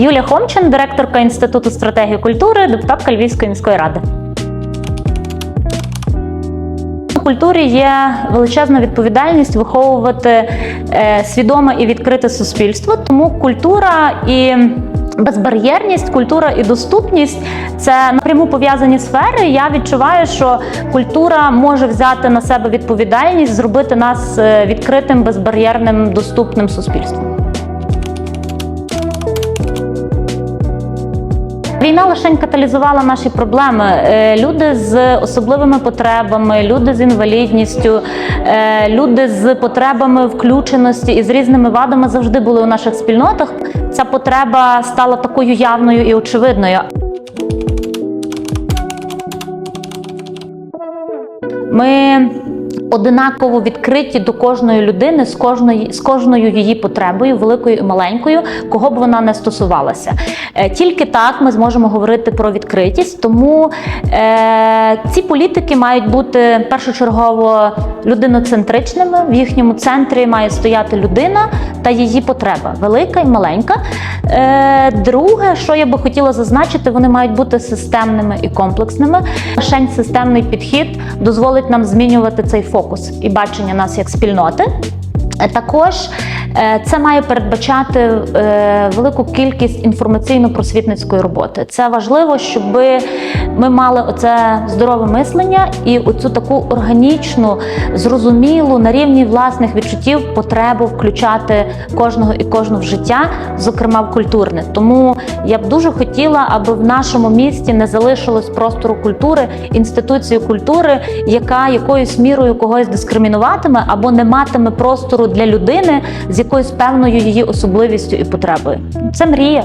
Юлія Хомчин, директорка Інституту стратегії культури, депутатка Львівської міської ради. У культурі є величезна відповідальність виховувати е, свідоме і відкрите суспільство. Тому культура і безбар'єрність, культура і доступність це напряму пов'язані сфери. Я відчуваю, що культура може взяти на себе відповідальність, зробити нас е, відкритим, безбар'єрним, доступним суспільством. Війна лише каталізувала наші проблеми. Е, Люди з особливими потребами, люди з інвалідністю, е, люди з потребами включеності і з різними вадами завжди були у наших спільнотах. Ця потреба стала такою явною і очевидною. Ми одинаково відкриті до кожної людини з кожної з кожною її потребою, великою і маленькою, кого б вона не стосувалася. Е, Тільки так ми зможемо говорити про відкритість. Тому е, ці політики мають бути першочергово людиноцентричними. В їхньому центрі має стояти людина та її потреба, велика і маленька. Е, друге, що я би хотіла зазначити, вони мають бути системними і комплексними. Лишень системний підхід дозволить нам змінювати цей фокус і бачення нас як спільноти. Е, Також це має передбачати е, велику кількість інформаційно-просвітницької роботи. Це важливо, щоб ми мали оце здорове мислення і оцю таку органічну, зрозумілу на рівні власних відчуттів потребу включати кожного і кожну в життя, зокрема в культурне. Тому я б дуже хотіла, аби в нашому місті не залишилось простору культури, інституції культури, яка якоюсь мірою когось дискримінуватиме або не матиме простору для людини з якоюсь певною її особливістю і потребою. Це мрія.